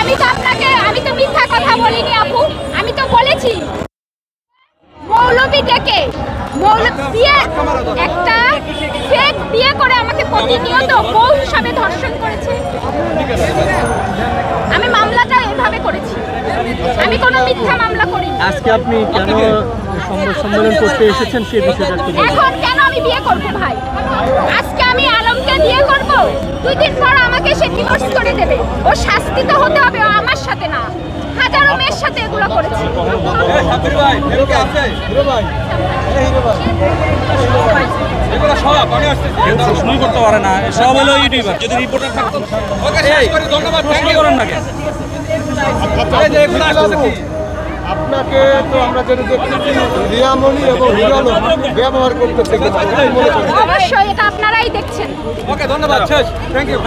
আমি তো আপনাকে আমি তো মিথ্যা কথা বলিনি আপু আমি তো বলেছি। মৌলবী ডেকে বিয়ে একটা ফেক বিয়ে করে আমাকে প্রতিনিয়ত বউ হিসাবে ধর্ষণ করেছে। আমি মামলাটা এভাবে করেছি। আমি কোনো মিথ্যা মামলা করিনি। আজকে আপনি কেন সংবাদ সম্মেলন করতে এসেছেন সেই বিষয়টা এখন কেন আমি বিয়ে করব ভাই? আজকে আমি আলমকে বিয়ে করব? দুই দিন পর আমাকে সে ডিভোর্স করে দেবে ও শাস্তি তো হতে হবে ও আমার সাথে না। হাজারো মেয়ের সাথে এগুলো করেছে। কেউ করতে পারে না সব হলো ইউটিউবার যদি রিপোর্টার থাকতো। প্রশ্ন করেন না আপনাকে তো আমরা যেটা দেখছি রিয়ামণি এবং হিরণও ব্যবহার করতেছে। কি অবশ্যই এটা আপনারাই দেখছেন। ওকে ধন্যবাদ শেষ। Thank you